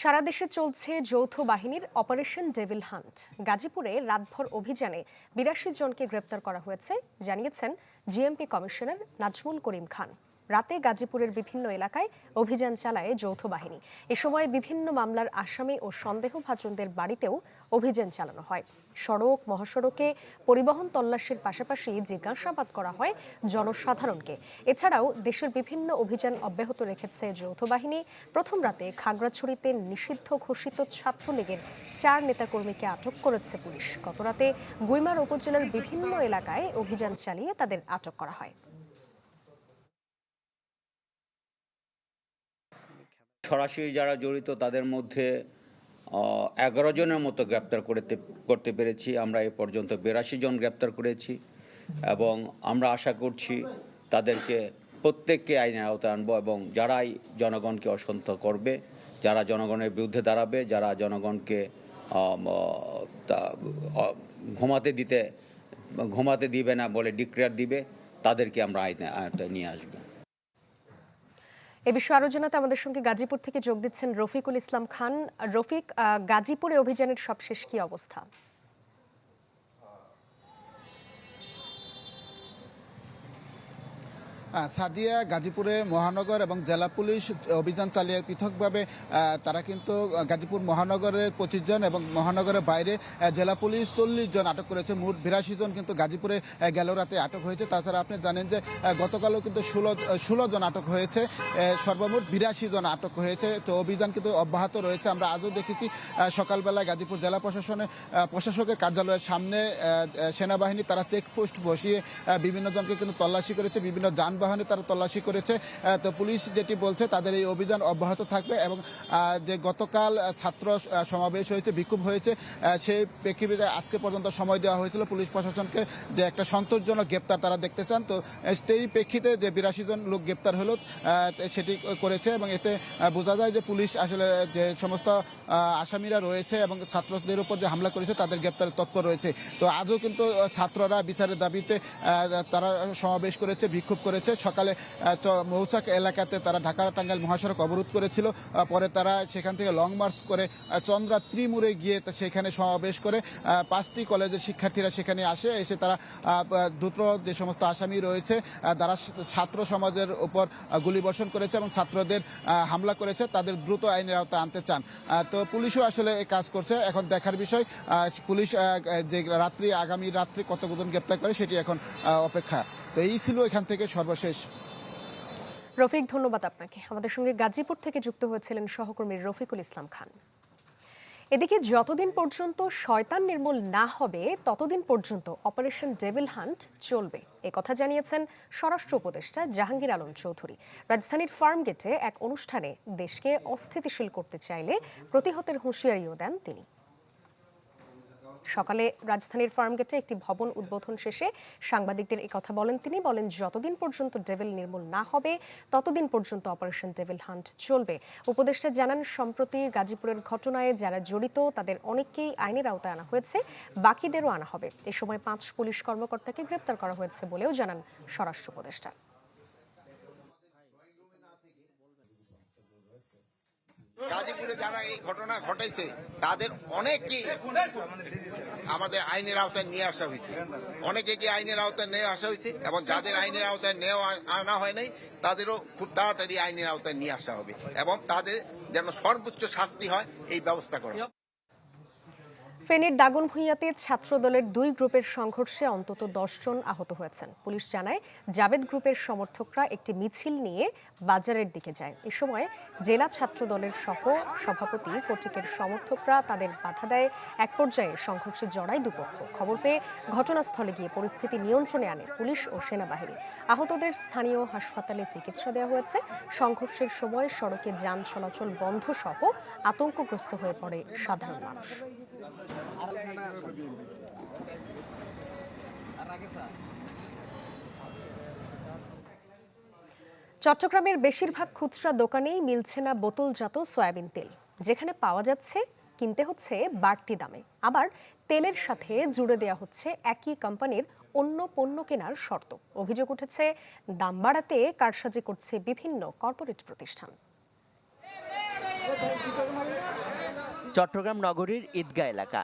সারা দেশে চলছে যৌথ বাহিনীর অপারেশন ডেভিল হান্ট। গাজীপুরে রাতভর অভিযানে বিরাশি জনকে গ্রেপ্তার করা হয়েছে, জানিয়েছেন জিএমপি কমিশনার নাজমুল করিম খান। রাতে গাজীপুরের বিভিন্ন এলাকায় অভিযান চালায় যৌথ বাহিনী। এ সময় বিভিন্ন মামলার আসামি ও সন্দেহভাজনদের বাড়িতেও অভিযান চালানো হয়। সড়ক, মহাসড়কে পরিবহন তল্লাশির পাশাপাশি জিজ্ঞাসাবাদ করা হয় জনসাধারণকে। এছাড়াও দেশের বিভিন্ন অভিযান অব্যাহত রেখেছে যৌথ বাহিনী। প্রথম রাতে খাগড়াছড়িতে নিষিদ্ধ ঘোষিত ছাত্রলীগের চার নেতাকর্মীকে আটক করেছে পুলিশ। গতরাতে গুইমার উপজেলার বিভিন্ন এলাকায় অভিযান চালিয়ে তাদের আটক করা হয়। সরাসরি যারা জড়িত তাদের মধ্যে এগারো জনের মতো গ্রেপ্তার করতে করতে পেরেছি। আমরা এ পর্যন্ত বিরাশি জন গ্রেপ্তার করেছি এবং আমরা আশা করছি তাদেরকে প্রত্যেককে আইনের আওতায় আনব এবং যারাই জনগণকে অসন্ত করবে, যারা জনগণের বিরুদ্ধে দাঁড়াবে, যারা জনগণকে ঘুমাতে দিতে, ঘুমাতে দিবে না বলে ডিক্লেয়ার দিবে, তাদেরকে আমরা আইনে আয়তায় নিয়ে আসব। এ বিষয়ে আরও জানাতে আমাদের সঙ্গে গাজীপুর থেকে যোগ দিচ্ছেন রফিকুল ইসলাম খান। রফিক গাজীপুরে অভিযানের সবশেষ কি অবস্থা? সাদিয়া, গাজীপুরে মহানগর এবং জেলা পুলিশ অভিযান চালিয়ে পৃথকভাবে তারা কিন্তু গাজীপুর মহানগরের পঁচিশ জন এবং মহানগরের বাইরে জেলা পুলিশ চল্লিশ জন আটক করেছে। মোট বিরাশি জন কিন্তু গাজীপুরে গেল রাতে আটক হয়েছে। তাছাড়া আপনি জানেন যে গতকালও কিন্তু ষোলো ষোলো জন আটক হয়েছে। সর্বমোট বিরাশি জন আটক হয়েছে। তো অভিযান কিন্তু অব্যাহত রয়েছে। আমরা আজও দেখেছি সকালবেলায় গাজীপুর জেলা প্রশাসনের প্রশাসকের কার্যালয়ের সামনে সেনাবাহিনী, তারা চেকপোস্ট বসিয়ে বিভিন্ন জনকে কিন্তু তল্লাশি করেছে। বিভিন্ন যানবাহনে তারা তল্লাশি করেছে। তো পুলিশ যেটি বলছে, তাদের এই অভিযান অব্যাহত থাকবে এবং যে গতকাল ছাত্র সমাবেশ হয়েছে, বিক্ষোভ হয়েছে সেই প্রেক্ষিতে আজকে পর্যন্ত সময় দেওয়া হয়েছিল পুলিশ প্রশাসনকে যে একটা সন্তোষজনক গ্রেপ্তার তারা দেখতে চান। তো সেই প্রেক্ষিতে যে বিরাশি জন লোক গ্রেপ্তার হলো সেটি করেছে এবং এতে বোঝা যায় যে পুলিশ আসলে যে সমস্ত আসামিরা রয়েছে এবং ছাত্রদের উপর যে হামলা করেছে, তাদের গ্রেপ্তারের তৎপর রয়েছে। তো আজও কিন্তু ছাত্ররা বিচারের দাবিতে তারা সমাবেশ করেছে, বিক্ষোভ করেছে। সকালে মৌচাক এলাকাতে তারা ঢাকা টাঙ্গাইল মহাসড়ক অবরোধ করেছিল। পরে তারা সেখান থেকে লং মার্চ করে চন্দ্রা ত্রিমুরে গিয়ে সেখানে সমাবেশ করে পাঁচটি কলেজের শিক্ষার্থীরা সেখানে আসে। এসে তারা দ্রুত যে সমস্ত আসামি রয়েছে তারা ছাত্র সমাজের উপর গুলিবর্ষণ করেছে এবং ছাত্রদের হামলা করেছে। তাদের দ্রুত আইনের আওতায় আনতে চান। তো পুলিশও আসলে কাজ করছে। এখন দেখার বিষয় পুলিশ যে রাত্রি, আগামী রাত্রি কতজন গ্রেপ্তার করে সেটি এখন অপেক্ষা। তো এই ছিল এখান থেকে সর্বশেষ। রফিক, ধন্যবাদ আপনাকে। আমাদের সঙ্গে গাজীপুর থেকে যুক্ত হয়েছিলেন সহকর্মী রফিকুল ইসলাম খান। এদিকে যতদিন পর্যন্ত শয়তান নির্মূল না হবে, ততদিন পর্যন্ত অপারেশন ডেভিল হান্ট চলবে। এ কথা জানিয়েছেন স্বরাষ্ট্র উপদেষ্টা জাহাঙ্গীর আলম চৌধুরী। রাজধানীর ফার্মগেটে এক অনুষ্ঠানে দেশকে অস্থিতিশীল করতে চাইলে প্রতিহতের হুঁশিয়ারিও দেন তিনি। সকালে রাজধানীর ফার্মগেটে একটি ভবন উদ্বোধন শেষে সাংবাদিকদের কথা বলেন তিনি। বলেন, যতদিন পর্যন্ত ডেভিল নির্মূল না হবে, ততদিন পর্যন্ত অপারেশন ডেভিল হান্ট চলবে। উপদেষ্টা জানান, সম্প্রতি গাজীপুরের ঘটনায় যারা জড়িত, তাদের অনেককেই আইনের আওতায় আনা হয়েছে, বাকিদেরও আনা হবে। এ সময় পাঁচ পুলিশ কর্মকর্তাকে গ্রেপ্তার করা হয়েছে বলেও জানান স্বরাষ্ট্র উপদেষ্টা। গাজীপুরে যারা এই ঘটনা ঘটাইছে, তাদের অনেকে আমাদের আইনের আওতায় নিয়ে আসা হয়েছে। অনেকে কি আইনের আওতায় নিয়ে আসা হয়েছে? এবং যাদের আইনের আওতায় নেওয়া আনা হয় নাই, তাদেরও খুব তাড়াতাড়ি আইনের আওতায় নিয়ে আসা হবে। এবং তাদের যেন সর্বোচ্চ শাস্তি হয়, এই ব্যবস্থা করা। ফেনীর দাগনভূঞাতে ছাত্রদলের দুই গ্রুপের সংঘর্ষে অন্তত জন আহত হয়েছেন। পুলিশ জানায়, জাবেদ গ্রুপের সমর্থকরা একটি মিছিল নিয়ে বাজারের দিকে যায়। এ সময় জেলা ছাত্রদলের সহ সভাপতি ফটিকের সমর্থকরা তাদের বাধা দেয়। এক পর্যায়ে সংঘর্ষে জড়ায় দুপক্ষ। খবর পেয়ে ঘটনাস্থলে গিয়ে পরিস্থিতি নিয়ন্ত্রণে আনে পুলিশ ও সেনাবাহিনী। আহতদের স্থানীয় হাসপাতালে চিকিৎসা দেওয়া হয়েছে। সংঘর্ষের সময় সড়কে যান চলাচল বন্ধ সহ আতঙ্কগ্রস্ত হয়ে পড়ে সাধারণ মানুষ। চট্টগ্রামের বেশিরভাগ খুচরা দোকানেই মিলছে না বোতলজাত সয়াবিন তেল। যেখানে পাওয়া যাচ্ছে কিনতে হচ্ছে বাড়তি দামে। আবার তেলের সাথে জুড়ে দেওয়া হচ্ছে একই কোম্পানির অন্য পণ্য কেনার শর্ত। অভিযোগ উঠেছে, দাম বাড়াতে কারসাজি করছে বিভিন্ন কর্পোরেট প্রতিষ্ঠান। চট্টগ্রাম নগরীর ঈদগাহ এলাকা,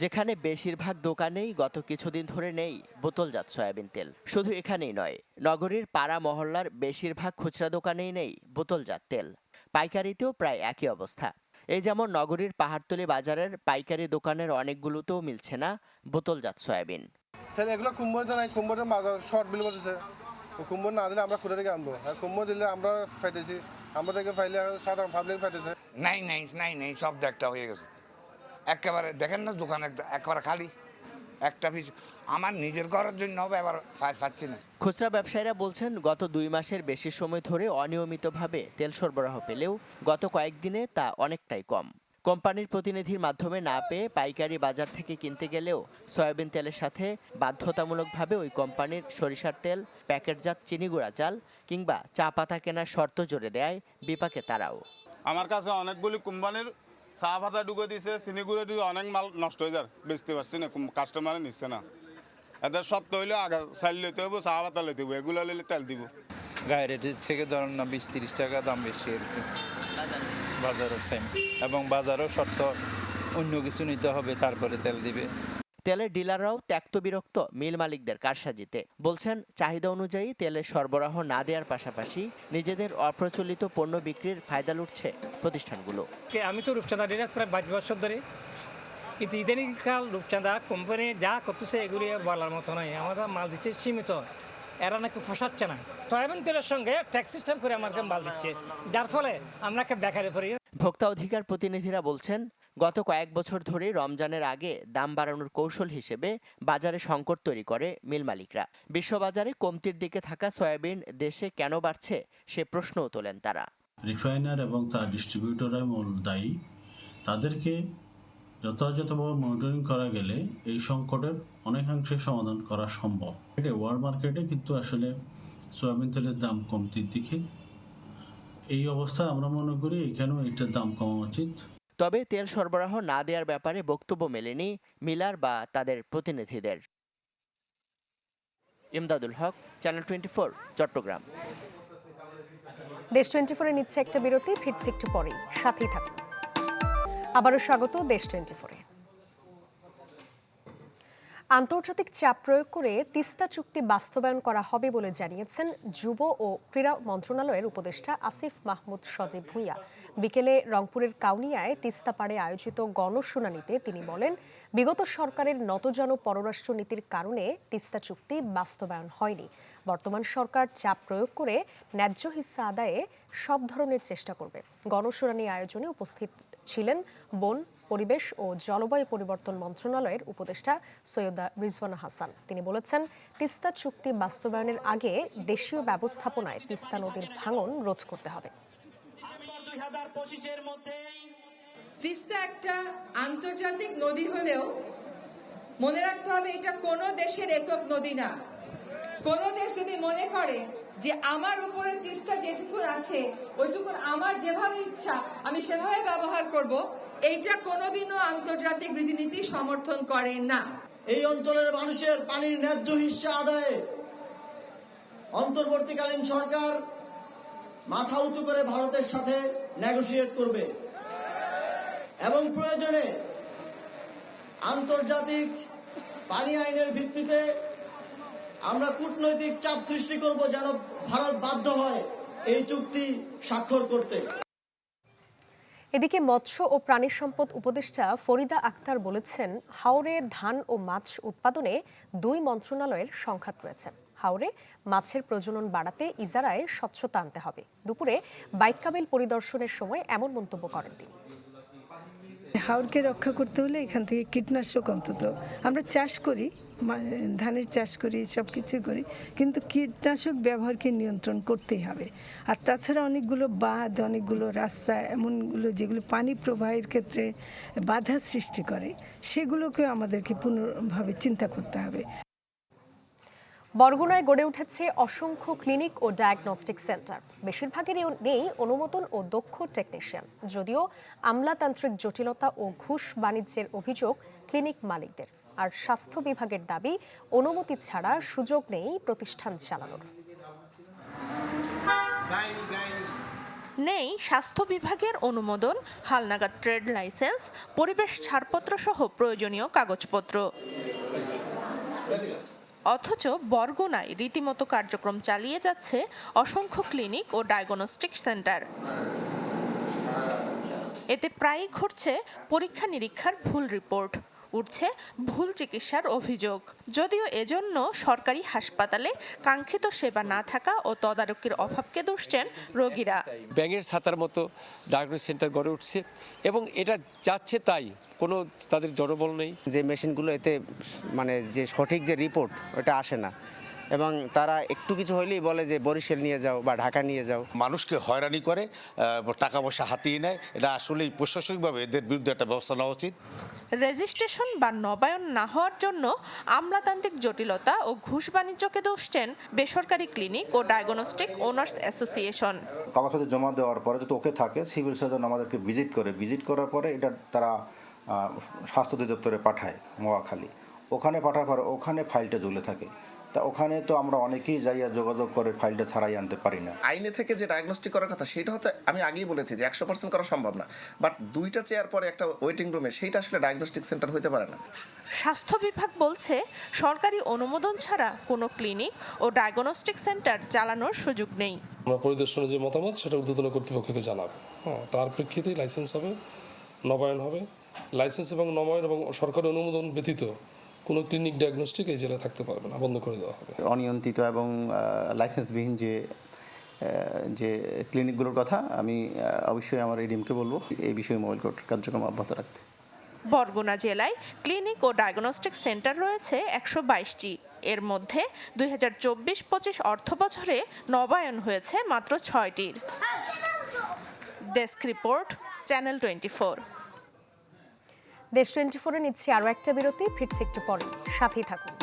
যেখানে বেশিরভাগ দোকানেই গত কিছুদিন ধরে নেই বোতলজাত সয়াবিন তেল। শুধু এখানেই নয়, নগরীর পাড়া মহল্লার বেশিরভাগ খুচরা দোকানেই নেই বোতলজাত তেল। পাইকারিতেও প্রায় একই অবস্থা। এই যেমন নগরীর পাহাড়তলি বাজারের পাইকারি দোকানের অনেকগুলোতেও মিলছে না বোতলজাত সয়াবিন। তাহলে এগুলো কুম্ভর তো নাই বাজার শর্ট কুম্ভর না দিলে আমরা কোথা থেকে আনব? আর কুম্ভর দিলে আমরা ফাইতেছি আমরা থেকে ফাইলে সাধারণ পাবলিক ফাইতেছে নাই নাই নাই নাই সব একটা হয়ে গেছে। একেবারে, দেখেন না দোকান, একেবারে খালি, একটা পিস। আমার নিজের ঘরের জন্য এবার পাচ্ছি না। খুচরা ব্যবসায়ীরা বলছেন, গত দুই মাসের বেশি সময় ধরে অনিয়মিতভাবে তেল সরবরাহ পেলেও গত কয়েকদিনে তা অনেকটাই কম। কোম্পানির প্রতিনিধির মাধ্যমে না পেয়ে পাইকারি বাজার থেকে কিনতে গেলেও সয়াবিন তেলের সাথে বাধ্যতামূলকভাবে ওই কোম্পানির সরিষার তেল, প্যাকেটজাত চিনি গুঁড়া চাল কিংবা চা পাতা কেনার শর্ত জোরে দেয় বিপাকে তারাও। আমার কাছে অনেকগুলি কোম্পানির চা পাতা ঢুকে দিছে, চিনি গুঁড়ো দিয়ে অনেক মাল নষ্ট হয়ে যায়, বেচতে পারছি না কাস্টমারে নিচ্ছে না। এদের সত্য হইলে আগে চাল লইতে হব চা পাতা লইতে হব এগুলো লইলে তেল দিব। গায়ে রেটের থেকে ধরুন না বিশ তিরিশ টাকা দাম বেশি আর কি। বাজারও সেম এবং বাজারও শর্ত, অন্য কিছু নিতে হবে, তারপরে তেল দিবে। তেলের ডিলাররাও ত্যক্ত বিরক্ত মিল মালিকদের কারসাজিতে। বলছেন চাহিদা অনুযায়ী তেলের সরবরাহ না দেওয়ার পাশাপাশি নিজেদের অপ্রচলিত পণ্য বিক্রির ফায়দা লুটছে প্রতিষ্ঠানগুলো। কে আমি তো রূপচাঁদা ডিলার প্রায় বাইশ বছর ধরে। কিন্তু ইদানিংকাল রূপচাঁদা কোম্পানি যা করতেছে এগুলি বলার মতো নয় আমাদের মাল দিচ্ছে সীমিত। এরা নাকি ফসাচ্ছে না। সয়াবিন তেলের সঙ্গে ট্যাক্স সিস্টেম করে আমাকে মাল দিচ্ছে। যার ফলে আমরা একটা বেকারে পড়ি। ভোক্তা অধিকার প্রতিনিধিরা বলছেন গত কয়েক বছর ধরে রমজানের আগে দাম বাড়ানোর কৌশল হিসেবে বাজারে সংকট তৈরি করে মিল মালিকরা। বিশ্ববাজারে কমতির দিকে থাকা সয়াবিন দেশে কেন বাড়ছে সে প্রশ্নও তোলেন তারা। রিফাইনার এবং তার ডিস্ট্রিবিউটররা মূল দায়ী। তাদেরকে যথাযথভাবে মনিটরিং করা গেলে এই সংকটের অনেকাংশে সমাধান করা সম্ভব। এটা ওয়ার্ল্ড মার্কেটে কিন্তু আসলে সয়াবিন তেলের দাম কমতির দিকে। এই অবস্থায় আমরা মনে করি এখানেও এটার দাম কমা উচিত। তবে তেল সরবরাহ না দেওয়ার ব্যাপারে বক্তব্য মেলেনি মিলার বা তাদের প্রতিনিধিদের। Imdadul Haque channel twenty Chattogram. দেশ টোয়েন্টি ফোরে নিচ্ছে একটা বিরতি, ফিরছে একটু পরেই। সাথেই থাকুন। আবারও স্বাগত দেশ টোয়েন্টি ফোরে আন্তর্জাতিক চাপ প্রয়োগ করে তিস্তা চুক্তি বাস্তবায়ন করা হবে বলে জানিয়েছেন যুব ও ক্রীড়া মন্ত্রণালয়ের উপদেষ্টা আসিফ মাহমুদ সজীব ভুঁইয়া। বিকেলে রংপুরের কাউনিয়ায় তিস্তা পাড়ে আয়োজিত গণশুনানিতে তিনি বলেন, বিগত সরকারের নতজন পররাষ্ট্র নীতির কারণে তিস্তা চুক্তি বাস্তবায়ন হয়নি। বর্তমান সরকার চাপ প্রয়োগ করে ন্যায্য হিস্সা আদায়ে সব ধরনের চেষ্টা করবে। গণশুনানি আয়োজনে উপস্থিত ছিলেন বন, পরিবেশ ও জলবায়ু পরিবর্তন মন্ত্রণালয়ের উপদেষ্টা সৈয়দা রিজওয়ানা হাসান। তিনি বলেছেন, তিস্তা চুক্তি বাস্তবায়নের আগে দেশীয় ব্যবস্থাপনায় তিস্তা নদীর ভাঙন রোধ করতে হবে। তিস্তা একটা আন্তর্জাতিক নদী হলেও মনে রাখতে হবে এটা কোনো দেশের একক নদী না। কোনো দেশ যদি মনে করে যে আমার উপরে তিস্তা যেটুকু আছে ওইটুকু আমার যেভাবে ইচ্ছা আমি সেভাবে ব্যবহার করব এইটা কোনোদিনও আন্তর্জাতিক রীতিনীতি সমর্থন করে না। এই অঞ্চলের মানুষের পানির ন্যায্য হিস্সা আদায়ে অন্তর্বর্তীকালীন সরকার মাথা উঁচু করে ভারতের সাথে নেগোসিয়েট করবে। এবং প্রয়োজনে আন্তর্জাতিক পানি আইনের ভিত্তিতে আমরা কূটনৈতিক চাপ সৃষ্টি করব যেন ভারত বাধ্য হয় এই চুক্তি স্বাক্ষর করতে। এদিকে মৎস্য ও প্রাণী সম্পদ উপদেষ্টা ফরিদা আক্তার বলেছেন, হাওরে ধান ও মাছ উৎপাদনে দুই মন্ত্রণালয়ের সংঘাত রয়েছে। হাওরে মাছের প্রজনন বাড়াতে ইজারায় স্বচ্ছতা আনতে হবে। দুপুরে বাইক কাবিল পরিদর্শনের সময় এমন মন্তব্য করেন তিনি। হাওরকে রক্ষা করতে হলে এখান থেকে কীটনাশক অন্তত। আমরা চাষ করি ধানের চাষ করি সব কিছু করি, কিন্তু কীটনাশক ব্যবহারকে নিয়ন্ত্রণ করতেই হবে। আর তাছাড়া অনেকগুলো বাঁধ, অনেকগুলো রাস্তা, এমনগুলো যেগুলো পানি প্রবাহের ক্ষেত্রে বাধা সৃষ্টি করে, সেগুলোকেও আমাদেরকে পুনর্ভাবে চিন্তা করতে হবে। বরগুনায় গড়ে উঠেছে অসংখ্য ক্লিনিক ও ডায়াগনস্টিক সেন্টার। বেশিরভাগেরই নেই অনুমোদন ও দক্ষ টেকনিশিয়ান। যদিও আমলাতান্ত্রিক জটিলতা ও ঘুষ বাণিজ্যের অভিযোগ ক্লিনিক মালিকদের। আর স্বাস্থ্য বিভাগের দাবি, অনুমতি ছাড়া সুযোগ নেই প্রতিষ্ঠান চালানোর। নেই স্বাস্থ্য বিভাগের অনুমোদন, হালনাগাদ ট্রেড লাইসেন্স, পরিবেশ ছাড়পত্র সহ প্রয়োজনীয় কাগজপত্র। অথচ বরগুনায় রীতিমতো কার্যক্রম চালিয়ে যাচ্ছে অসংখ্য ক্লিনিক ও ডায়াগনস্টিক সেন্টার। এতে প্রায়ই ঘটছে পরীক্ষা নিরীক্ষার ভুল রিপোর্ট। উঠছে ভুল চিকিৎসার অভিযোগ। যদিও এজন্য সরকারি হাসপাতালে কাঙ্ক্ষিত সেবা না থাকা ও তদারকির অভাবকে দুষছেন রোগীরা। ব্যাঙের ছাতার মতো ডায়াগনোস সেন্টার গড়ে উঠছে এবং এটা যাচ্ছে তাই কোনো তাদের জনবল নেই। যে মেশিনগুলো এতে মানে যে সঠিক যে রিপোর্ট ওটা আসে না। এবং তারা একটু কিছু হইলেই বলে যে বরিশাল নিয়ে যাও বা ঢাকা নিয়ে যাও। মানুষকে হয়রানি করে টাকা পয়সা হাতিয়ে নেয়। এটা আসলেই প্রশাসনিকভাবে এদের বিরুদ্ধে একটা ব্যবস্থা নেওয়া উচিত। রেজিস্ট্রেশন বা নবায়ন না হওয়ার জন্য আমলাতান্ত্রিক জটিলতা ও ঘুষ বাণিজ্যকে দোষছেন বেসরকারি ক্লিনিক ও ডায়াগনস্টিক ওনার্স অ্যাসোসিয়েশন। কাগজপত্র জমা দেওয়ার পরে যদি ওকে থাকে সিভিল সার্জন আমাদেরকে ভিজিট করে ভিজিট করার পরে এটা তারা স্বাস্থ্য অধিদপ্তরে পাঠায় মোয়াখালী ওখানে পাঠার পরে ওখানে ফাইলটা ঝুলে থাকে। তা ওখানে তো আমরা অনেকেই যাইয়া যোগাযোগ করে ফাইলটা ছাড়াই আনতে পারি না। আইনে থেকে যে ডায়াগনস্টিক করার কথা সেটা হতে আমি আগেই বলেছি যে একশো পার্সেন্ট করা সম্ভব না। বাট দুইটা চেয়ার পরে একটা ওয়েটিং রুমে সেইটা আসলে ডায়াগনস্টিক সেন্টার হতে পারে না। স্বাস্থ্য বিভাগ বলছে সরকারি অনুমোদন ছাড়া কোনো ক্লিনিক ও ডায়াগনস্টিক সেন্টার চালানোর সুযোগ নেই। আমরা পরিদর্শনের যে মতামত সেটা ঊর্ধ্বতন কর্তৃপক্ষকে জানাব। হ্যাঁ তার প্রেক্ষিতেই লাইসেন্স হবে নবায়ন হবে। লাইসেন্স এবং নবায়ন এবং সরকারি অনুমোদন ব্যতীত কোনো ক্লিনিক ডায়াগনস্টিক এই জেলায় থাকতে পারবে না বন্ধ করে দেওয়া হবে। অনিয়ন্ত্রিত এবং লাইসেন্সবিহীন যে যে ক্লিনিকগুলোর কথা আমি অবশ্যই আমার এই ডিমকে বলব। এই বিষয়ে মোবাইল কোর্ট কার্যক্রম অব্যাহত রাখতে। বরগুনা জেলায় ক্লিনিক ও ডায়াগনস্টিক সেন্টার রয়েছে একশো বাইশটি। এর মধ্যে দুই হাজার চব্বিশ পঁচিশ অর্থ বছরে নবায়ন হয়েছে মাত্র ছয়টির। Desk report channel twenty four. দেশ টোয়েন্টি ফোরে নিচ্ছি আরও একটা বিরতি ফিরছে একটু পরে। সাথেই থাকুন।